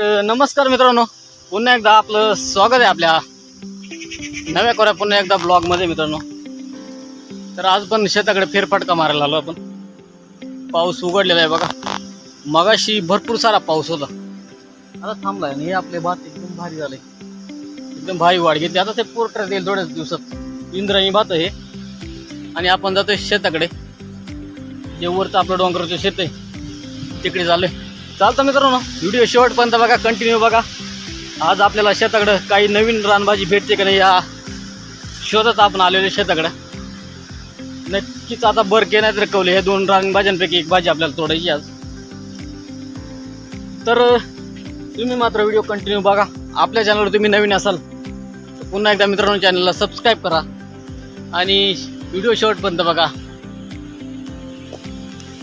नमस्कार मित्रांनो. पुन्हा एकदा आपलं स्वागत आहे आपल्या नव्या कोऱ्या पुन्हा एकदा ब्लॉगमध्ये मित्रांनो. तर आज पण शेताकडे फेरफटका मारायला आलो आपण. पाऊस उघडलेला आहे बघा. मगाशी भरपूर सारा पाऊस होता. आता थांबलाय आणि हे आपले भात एकदम भारी झाले. एकदम भारी वाढ घेतली. आता ते पोर्ट्रेट येईल थोड्याच दिवसात. इंद्रायणी भात आहे आणि आपण जातोय शेताकडे. जे वरचं आपलं डोंगराचं शेत आहे तिकडे झालंय चालतं मित्रांनो. व्हिडिओ शेवटपर्यंत बघा कंटिन्यू बघा. आज आपल्याला शेताकडं काही नवीन रानभाजी भेटते का नाही या शोधत आपण आलेलो शेताकडं. नक्कीच आता बरके नाही तर कवले हे दोन रानभाज्यांपैकी एक भाजी आपल्याला तोडायची आज. तर तुम्ही मात्र व्हिडिओ कंटिन्यू बघा. आपल्या चॅनलवर तुम्ही नवीन असाल तर पुन्हा एकदा मित्रांनो चॅनलला सबस्क्राईब करा. आणि व्हिडिओ शेवटपर्यंत बघा.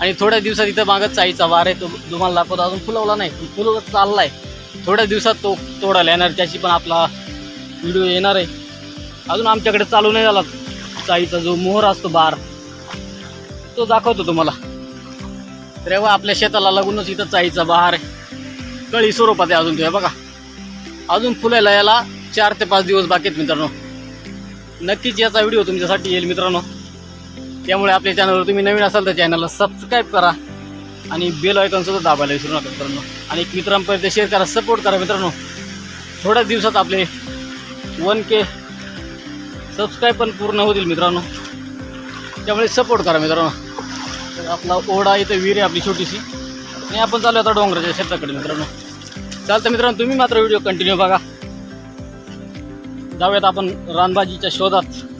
आणि थोड्या दिवसात इथं मागत चाईचा वार आहे तो तुम्हाला दाखवतो. अजून फुलवला नाही पण फुलवत चाललाय. थोड्या दिवसात तो तोडायला येणार त्याची पण आपला व्हिडिओ येणार आहे. अजून आमच्याकडे चालू नाही झाला चाईचा जो मोहर असतो बार तो दाखवतो तुम्हाला. रेवा तेव्हा आपल्या शेताला लागूनच इथं चाईचा बहार आहे. कळी स्वरूपात आहे अजून ते बघा. अजून फुलायला याला चार ते पाच दिवस बाकी आहेत मित्रांनो. नक्कीच याचा व्हिडिओ तुमच्यासाठी येईल मित्रांनो. त्यामुळे आपल्या चॅनलवर तुम्ही नवीन असाल तर चॅनलला सबस्क्राईब करा. आणि बेल आयकॉन सुद्धा दाबायला विसरू नका मित्रांनो. आणि मित्रांपर्यंत शेअर करा सपोर्ट करा मित्रांनो. थोड्याच दिवसात आपले वन के सबस्क्राईब पण पूर्ण होतील मित्रांनो. त्यामुळे सपोर्ट करा मित्रांनो. तर आपला ओढा इथं विहीर आहे आपली छोटीशी. आणि आपण चालू आता डोंगराच्या शेताकडे मित्रांनो. चालतं मित्रांनो तुम्ही मात्र व्हिडिओ कंटिन्यू बघा. जाऊयात आपण रानबाजीच्या शोधात.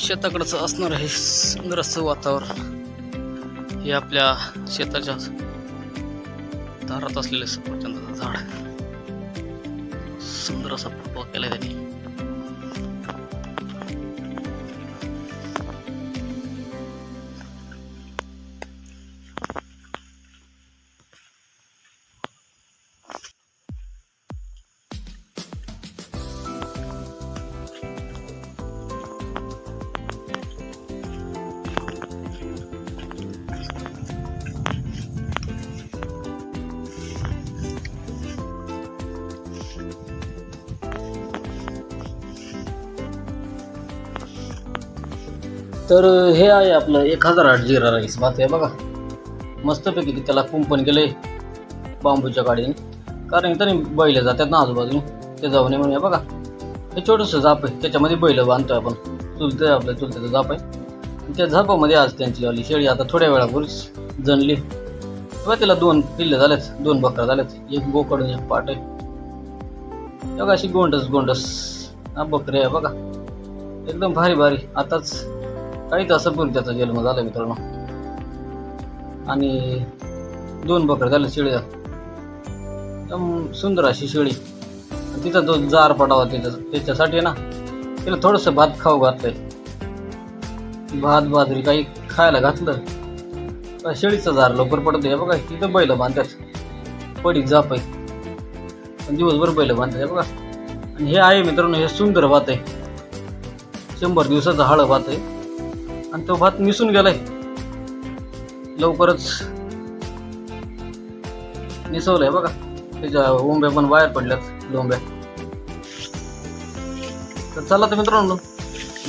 शेताकडचं असणार आहे सुंदर वातावरण. हे आपल्या शेताच्या दारात असलेले सफरचंदाचं झाड सुंदर असा फोटो केला त्यांनी. तर हे आहे आपलं एक हजार आठ जिरा राईस भात आहे बघा. मस्तपैकी त्याला कुंपण केलंय बांबूच्या गाडीने. कारण तरी बैल जातात ना आजूबाजूने. ते जाऊ नये म्हणून बघा. हे छोटंसं जाप आहे. त्याच्यामध्ये बैल बांधतोय आपण. चुलतं आहे आपल्या चुलत्याचं जाप आहे. त्या झापामध्ये आज त्यांची आली शेळी आता थोड्या वेळापूर्वीच जणली. बघा त्याला दोन पिल्ले झालेत. दोन बकरा झालेत. एक बोकड एक पाट आहे. बघा अशी गोंडस गोंडस. हा बकरे आहे बघा. एकदम भारी भारी. आताच काही तासापूर्वी त्याचा जन्म झाला मित्रांनो. आणि दोन बकर झाल्या शेळ्या एकदम सुंदर अशी शेळी. तिचा जो जार पडावा त्याच्या त्याच्यासाठी ना तिला थोडंसं भात खाऊ घातलंय. भात बाजरी काही खायला घातलं. शेळीचा जार लवकर पडतो हे बघा तिथं बैल बांधतात. पडीत जाप आहे. दिवसभर बैल बांधतात. बघा. आणि हे आहे मित्रांनो हे सुंदर भात आहे. शंभर दिवसाचं हळ भात आहे. आणि तो भात मिसून गेलाय. लवकरच मिसवलंय बघा. त्याच्या ओंब्या पण बाहेर पडल्यात लोंब्या. तर चला तर मित्रांनो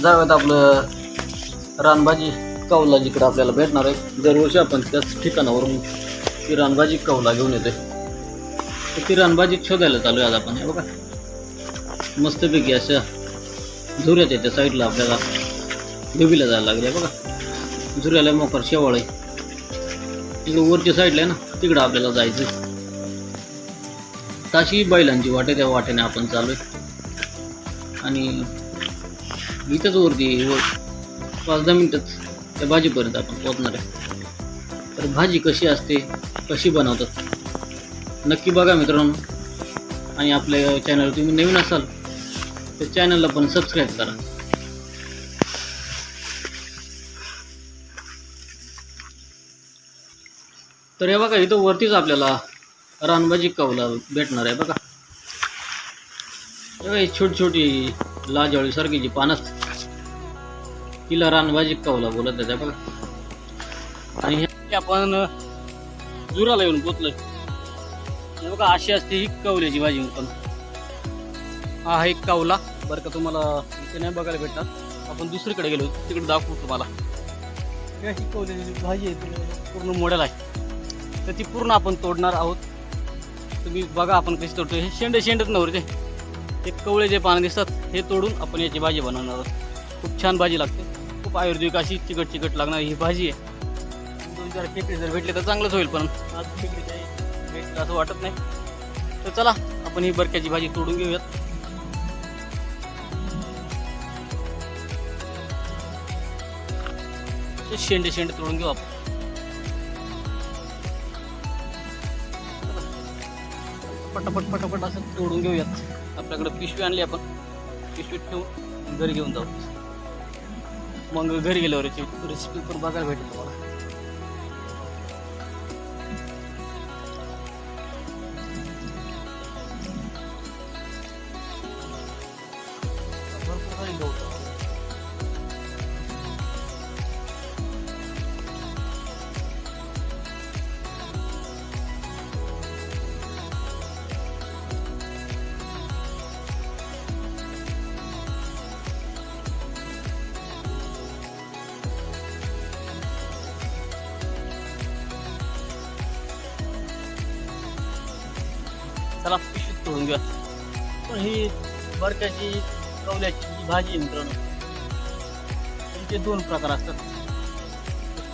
जाऊयात आपलं रानभाजी कौला जिकडे आपल्याला भेटणार आहे. दरवर्षी आपण त्याच ठिकाणावरून ती रानभाजी कौला घेऊन येतोय. तर ती रानभाजी शोधायला चालू आहे आज आपण हे बघा. मस्तपैकी अशा झुऱ्याच्या त्या साईडला आपल्याला देवीला जायला लागले बघा. झुऱ्याला मोकर शेवाळ आहे. तिकडे वरच्या साईडला आहे ना तिकडं आपल्याला जायचं ताशी बैलांची वाटे त्या वाटेने आपण चालू आहे आणि इथंच वरती वर पाच दहा मिनटंच त्या भाजीपर्यंत आपण पोहोचणार आहे. तर भाजी कशी असते कशी बनवतात नक्की बघा मित्रांनो. आणि आपल्या चॅनल तुम्ही नवीन असाल तर चॅनलला पण सबस्क्राईब करा. तर हे बघा इथं वरतीच आपल्याला रानबाजी कवला भेटणार आहे बघा. हे बघा, ही छोटी छोटी लाजवळीसारखी जी पानं तिला रानबाजी कवला बोलत त्याच्या बघा. आणि हे आपण जुराला येऊन पोचलोय. हे बघा अशी असते ही कवल्याची भाजी पण हा आहे कावला. बरं का तुम्हाला इथे नाही बघायला भेटणार. आपण दुसरीकडे गेलो. तिकडे दाखवू तुम्हाला. ही कवल्याची भाजी आहे. पूर्ण मोडेल आहे. तर ती पूर्ण आपण तोडणार आहोत. तुम्ही बघा आपण कशी तोडतो हे शेंडे शेंडच नव्हते ते. कवळे जे पानं दिसतात हे तोडून आपण याची भाजी बनवणार आहोत. खूप छान भाजी लागते. खूप आयुर्वेदिक अशी चिकट चिकट लागणारी ही भाजी आहे. दोन चार खेकडे जर भेटले तर चांगलंच होईल पण आज खेकडे काही भेटलं असं वाटत नाही. तर चला आपण ही बरक्याची भाजी तोडून घेऊयात. ते शेंडे शेंडे तोडून घेऊ आपण. पटापट पटापट असं तोडून घेऊयात. आपल्याकडे पिशवी आणली आपण. पिशवी ठेवून घरी घेऊन जाऊ. मग घरी गेल्यावर रेसिपी पण बघायला भेटेल तुम्हाला. चला पिशवीत करून घ्या पण ही बरक्याची कवल्याची भाजी मित्रांनो त्यांचे दोन प्रकार असतात.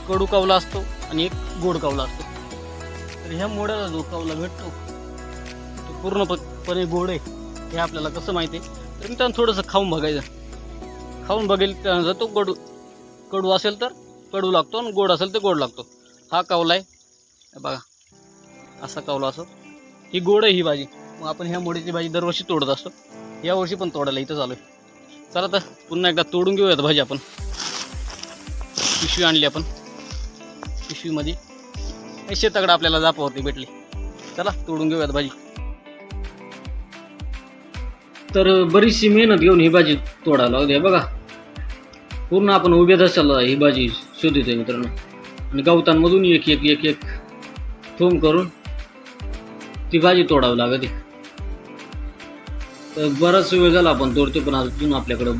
कडू कवला असतो आणि एक गोड कवला असतो. तर ह्या मोड्याला जो कवला भेटतो तो पूर्णपणे गोड आहे. हे आपल्याला कसं माहिती आहे? तर मित्रांनो थोडंसं खाऊन बघायचं. खाऊन बघेल त्यानंतर तो कडू कडू असेल तर कडू लागतो आणि गोड असेल तर गोड लागतो. हा कवला आहे. बघा असा कवला असो ही गोड आहे ही भाजी. मग आपण ह्या मोडीची भाजी दरवर्षी तोडत असतो. या वर्षी पण तोडायला इथं चालू आहे. चला तर पुन्हा एकदा तोडून घेऊयात भाजी आपण. पिशवी आणली आपण. पिशवीमध्ये हे शेताकडे आपल्याला जापावरती भेटली. चला तोडून घेऊयात भाजी. तर बरीचशी मेहनत घेऊन ही भाजी तोडायला लागते बघा. पूर्ण आपण उभ्या दशाला ही भाजी शोधितोय मित्रांनो. आणि गवतांमधून एक एक एक एक थोम करून ती भाजी तोडावी लागते तर बराच वेळ झाला आपण तोडतो पण अजून आपल्याकडं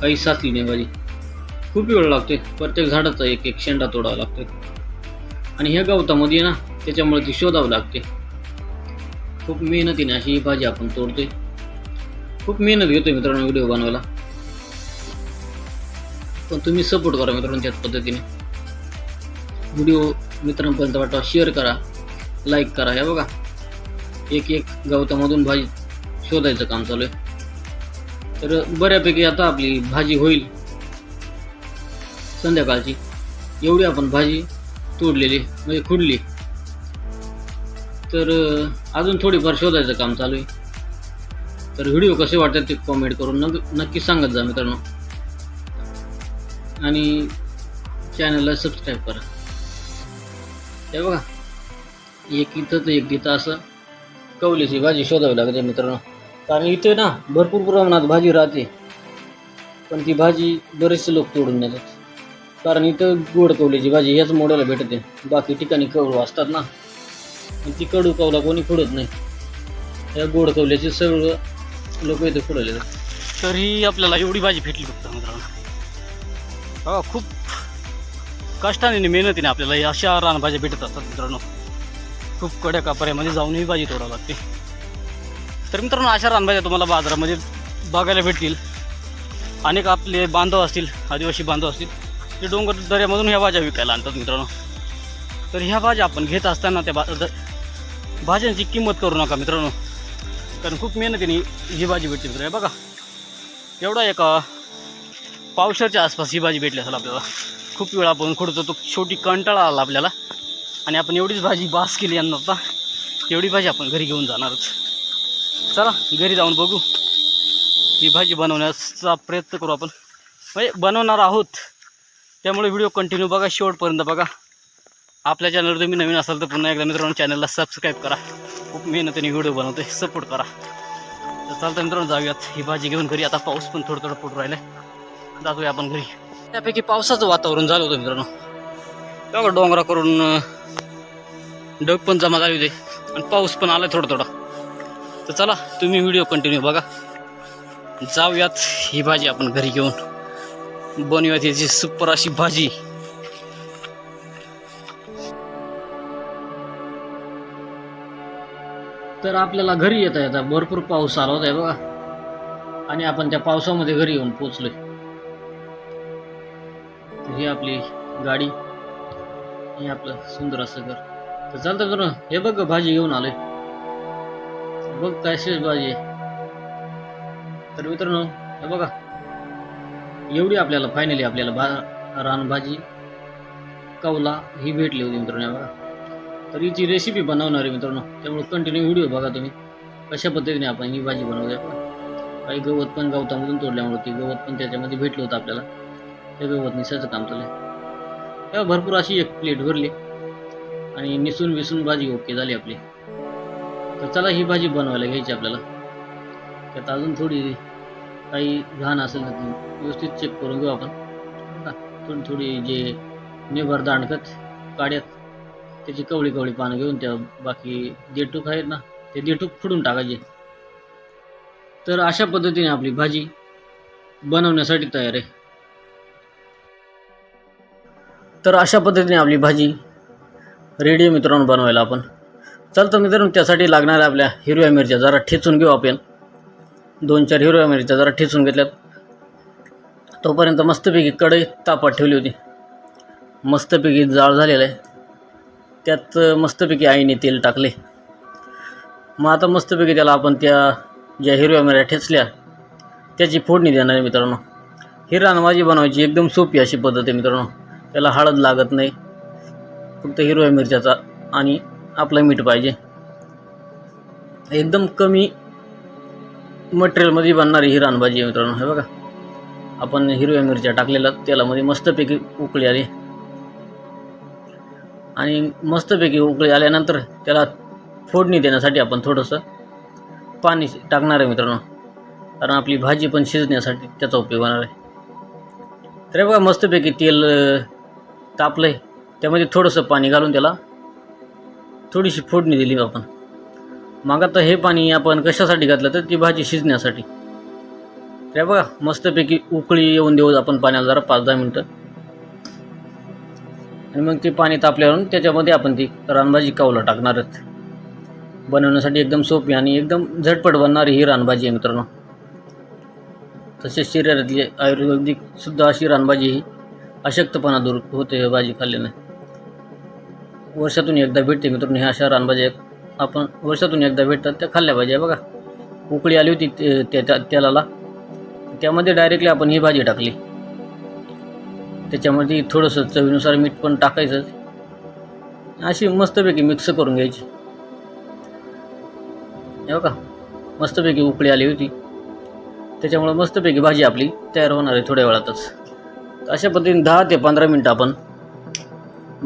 काही साचली नाही भाजी. खूप वेळ लागते प्रत्येक झाडाचा एक एक शेंडा तोडावा लागतो आणि ह्या गवतामध्ये ना त्याच्यामुळे ती शोधावं लागते. खूप मेहनतीने अशी ही भाजी आपण तोडतोय. खूप मेहनत घेतोय मित्रांनो व्हिडिओ बनवायला. पण तुम्ही सपोर्ट करा मित्रांनो त्याच पद्धतीने. व्हिडिओ मित्रांपर्यंत वाटवा शेअर करा लाईक करा हे बघा. एक एक गवतामधून भाजी शोधायचं काम चालू आहे. तर बऱ्यापैकी आता आपली भाजी होईल. संध्याकाळची. एवढी आपण भाजी तोडलेली म्हणजे खुडली. तर अजून थोडीफार शोधायचं काम चालू आहे. तर व्हिडिओ कसे वाटतात ते कॉमेंट करून नग नक्की सांगत जा मित्रांनो. आणि चॅनलला सबस्क्राईब करा. हे बघा. एक इथं तर एक तिथं असं कवलीची भाजी शोधावी लागते मित्रांनो. कारण इथे ना भरपूर प्रमाणात भाजी राहते. पण ती भाजी बरेचसे लोक तोडून नेतात. कारण इथं गोड कवलीची भाजी ह्याच मोड्याला भेटते. बाकी ठिकाणी कवळू असतात ना. आणि ती कडू कवला कोणी खुडत नाही. या गोड कवल्याचे सगळं लोक इथे खुडवले तरी आपल्याला एवढी भाजी भेटली फक्त मित्रांनो. हो खूप कष्टाने मेहनतीने आपल्याला या अशा रानभाज्या भेटत असतात मित्रांनो. खूप कडक आहे म्हणजे जाऊनही भाजी तोडावं लागते. तर मित्रांनो अशा रानभाज्या तुम्हाला बाजारामध्ये बघायला भेटतील. अनेक आपले बांधव असतील आदिवासी बांधव असतील ते डोंगर दऱ्यामधून ह्या भाज्या विकायला आणतात मित्रांनो. तर ह्या भाज्या आपण घेत असताना त्या बा द- भाज्यांची किंमत करू नका मित्रांनो. कारण खूप मेहनतीने ही भाजी भेटते मित्र बघा. एवढा एक पावसाच्या आसपास ही भाजी भेटली असेल आपल्याला. खूप वेळा आपण खोडतो तो छोटी कंटाळा आला आपल्याला. आणि आपण एवढीच भाजी बास केली यांना आता. एवढी भाजी आपण घरी घेऊन जाणारच. चला घरी जाऊन बघू. ही भाजी बनवण्याचा प्रयत्न करू आपण. म्हणजे बनवणार आहोत. त्यामुळे व्हिडिओ कंटिन्यू बघा शेवटपर्यंत बघा. आपल्या चॅनलवर तुम्ही नवीन असाल तर पुन्हा एकदा मित्रांनो चॅनलला सबस्क्राईब करा. खूप मेहनतीने व्हिडिओ बनवतोय सपोर्ट करा. तर चालतं मित्रांनो जाऊयात. ही भाजी घेऊन घरी. आता पाऊस पण थोडं थोडं पडू राहिलाय. जातोय आपण घरी. त्यापैकी पावसाचं वातावरण झालं होतं मित्रांनो. तेव्हा डोंगरा करून ढग पण जमा झाली होते. आणि पाऊस पण आला थोडा थोडा. तर चला तुम्ही व्हिडिओ कंटिन्यू बघा. जाऊयात ही भाजी आपण घरी घेऊन. बनवूयात याची सुपर अशी भाजी. तर आपल्याला घरी येता येता भरपूर पाऊस आला होता बघा. आणि आपण त्या पावसामध्ये घरी येऊन पोचलोय ही आपली गाडी. हे आपलं सुंदर असं घर. तर चालतं बरं हे बघ भाजी घेऊन आलोय. बघ काय शेष भाजी आहे. तर मित्रांनो हे बघा. एवढी आपल्याला फायनली आपल्याला भा रानभाजी कवला ही भेटली होती मित्रांनो बघा. तर हिची रेसिपी बनवणार आहे मित्रांनो. त्यामुळे कंटिन्यू व्हिडिओ बघा तुम्ही. कशा पद्धतीने आपण ही भाजी बनवूया काही गवत पण गवतामधून तोडल्यामुळे ती गवत पण त्याच्यामध्ये भेटलं होतं आपल्याला. ते गवत निसायचं काम चालू आहे. तेव्हा भरपूर अशी एक प्लेट भरली. आणि निसून विसून भाजी ओके झाली आपली. तर चला ही भाजी बनवायला घ्यायची आपल्याला. त्यात अजून थोडी काही घाण असेल तर व्यवस्थित चेक करून घेऊ आपण. थोडी थोडी जे निभर दांडकत काड्यात त्याची कवळी कवळी पानं घेऊन त्या बाकी देठूक आहेत ना ते देठूक फुडून टाकायचे. तर अशा पद्धतीने आपली भाजी बनवण्यासाठी तयार आहे. तर अशा पद्धतीने आपली भाजी रेडी आहे मित्रांनो बनवायला आपण. चालतं मित्रांनो त्यासाठी लागणाऱ्या आपल्या हिरव्या मिरच्या जरा ठेचून घेऊ आपण. दोन चार हिरव्या मिरच्या जरा ठेचून घेतल्यात. तोपर्यंत मस्तपैकी कढई तापात ठेवली होती. मस्तपैकी जाळ झालेला आहे. त्यात मस्तपैकी आईने तेल टाकले. मग आता मस्तपैकी त्याला आपण त्या ज्या हिरव्या मिऱ्या ठेचल्या त्याची फोडणी देणार आहे मित्रांनो. ही भाजी बनवायची एकदम सोपी अशी पद्धत आहे मित्रांनो. त्याला हळद लागत नाही. फक्त हिरव्या मिरच्याचा आणि आपलं मीठ पाहिजे. एकदम कमी मटेरियलमध्ये बनणारी ही रानभाजी आहे मित्रांनो. हे बघा. आपण हिरव्या मिरच्या टाकलेल्या तेलामध्ये मस्तपैकी उकळी आली. आणि मस्तपैकी उकळी आल्यानंतर त्याला फोडणी देण्यासाठी आपण थोडंसं पाणी टाकणार आहे मित्रांनो. कारण आपली भाजी पण शिजण्यासाठी त्याचा उपयोग होणार आहे. तर बघा मस्तपैकी तेल तापलं आहे त्यामध्ये थोडंसं पाणी घालून त्याला थोडीशी फोडणी दिली आपण. मग आता हे पाणी आपण कशासाठी घातलं तर ती भाजी शिजण्यासाठी. त्या बघा मस्तपैकी उकळी येऊन देऊ आपण पाण्याला जरा पाच दहा मिनटं. आणि मग ते पाणी तापल्यावरून त्याच्यामध्ये आपण ती रानभाजी कावला टाकणार आहेत. बनवण्यासाठी एकदम सोपी आणि एकदम झटपट बनणारी ही रानभाजी आहे मित्रांनो. तसेच शरीरातली आयुर्वेदिकसुद्धा अशी रानभाजी ही अशक्तपणा दूर होते हे भाजी खाल्ल्याने. वर्षातून एकदा भेटते मित्रांनो ह्या अशा रानभाज्या आपण वर्षातून एकदा भेटतात त्या खाल्ल्या पाहिजे बघा. उकळी आली होती ते- त्या त्या- तेलाला. त्यामध्ये डायरेक्टली आपण ही भाजी टाकली. त्याच्यामध्ये थोडंसं चवीनुसार मीठ पण टाकायचं. अशी मस्तपैकी मिक्स करून घ्यायची. हे बघा मस्तपैकी उकळी आली होती. त्याच्यामुळं मस्तपैकी भाजी आपली तयार होणार आहे थोड्या वेळातच. अशा पद्धतीने दहा ते पंधरा मिनटं आपण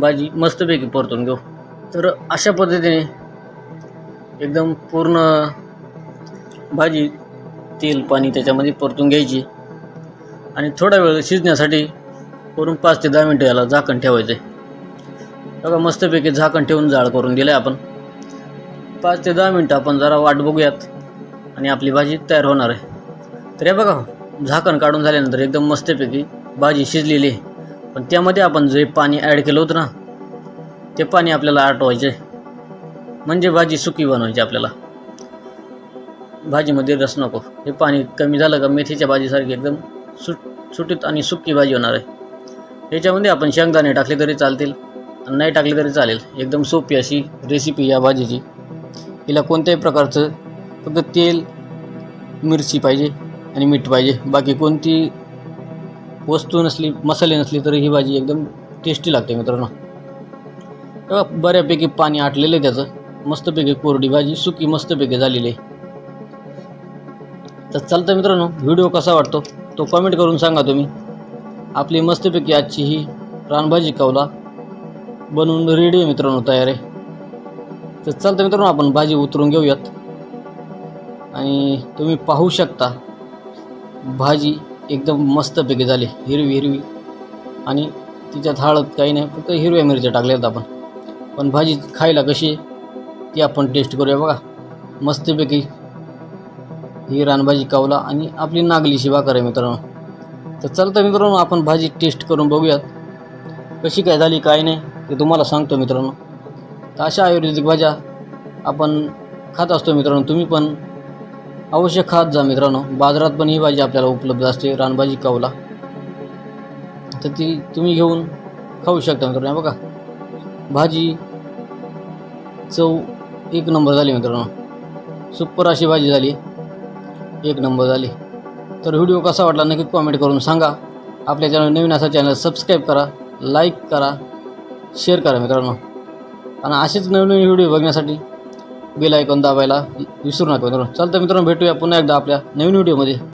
भाजी मस्तपैकी परतून घेऊ. तर अशा पद्धतीने एकदम पूर्ण भाजी तेल पाणी त्याच्यामध्ये परतून घ्यायची. आणि थोडा वेळ शिजण्यासाठी वरून पाच ते दहा मिनटं याला झाकण ठेवायचं आहे बघा मस्तपैकी झाकण ठेवून जाळ करून दिलं आहे आपण. पाच ते दहा मिनटं आपण जरा वाट बघूयात आणि आपली भाजी तयार होणार आहे. तर हे बघा झाकण काढून झाल्यानंतर एकदम मस्तपैकी भाजी शिजलेली पण त्यामध्ये आपण जे पाणी ॲड केलं होतं ना ते पाणी आपल्याला आटवायचे म्हणजे भाजी सुकी बनवायची आपल्याला. भाजीमध्ये रस नको. हे पाणी कमी झालं का मेथीच्या भाजीसारखी एकदम सुट सुटीत आणि सुकी भाजी होणार आहे. याच्यामध्ये आपण शेंगदाणे टाकले तरी चालतील आणि नाही टाकले तरी चालेल. एकदम सोपी अशी रेसिपी या भाजीची. हिला कोणत्याही प्रकारचं फक्त तेल मिरची पाहिजे आणि मीठ पाहिजे. बाकी कोणती वस्तू नसली मसाले नसली तरी ही भाजी एकदम टेस्टी लागते मित्रांनो. तेव्हा बऱ्यापैकी पाणी आटलेलं आहे त्याचं. मस्तपैकी कोरडी भाजी सुकी मस्तपैकी झालेली आहे. तर चालतं मित्रांनो व्हिडिओ कसा वाटतो तो कमेंट करून सांगा तुम्ही. आपली मस्तपैकी आजची ही रानभाजी कवला बनवून रेडी आहे मित्रांनो तयार आहे. तर चालतं मित्रांनो आपण भाजी उतरून घेऊयात. आणि तुम्ही पाहू शकता भाजी एकदम मस्तपैकी झाली हिरवी हिरवी. आणि तिच्यात हळद काही नाही फक्त हिरव्या मिरच्या टाकल्यात आपण. पण भाजी खायला कशी ती आपण टेस्ट करूया बघा. मस्तपैकी ही रानभाजी कावला आणि आपली नागलीशी भाकर आहे मित्रांनो. तर चलतं मित्रांनो आपण भाजी टेस्ट करून बघूयात. कशी काय झाली काय नाही ते तुम्हाला सांगतो मित्रांनो. तर अशा आयुर्वेदिक भाज्या आपण खात असतो मित्रांनो तुम्ही पण अवश्य खात जा मित्रांनो. बाजारात पण ही भाजी आपल्याला उपलब्ध असते. रानभाजी कावला. तर ती तुम्ही घेऊन खाऊ शकता मित्रांनो. बघा. भाजी चव एक नंबर झाली मित्रांनो. सुपर अशी भाजी झाली. एक नंबर झाली. तर व्हिडिओ कसा वाटला नक्की कॉमेंट करून सांगा. आपल्या चॅनल नवीन असा चॅनल सबस्क्राईब करा लाईक करा शेअर करा मित्रांनो. आणि असेच नवीन व्हिडिओ बघण्यासाठी बेल आयकॉन दाबायला विसरू नका मित्रांनो. चालतं मित्रांनो भेटूया पुन्हा एकदा आपल्या नवीन व्हिडिओमध्ये.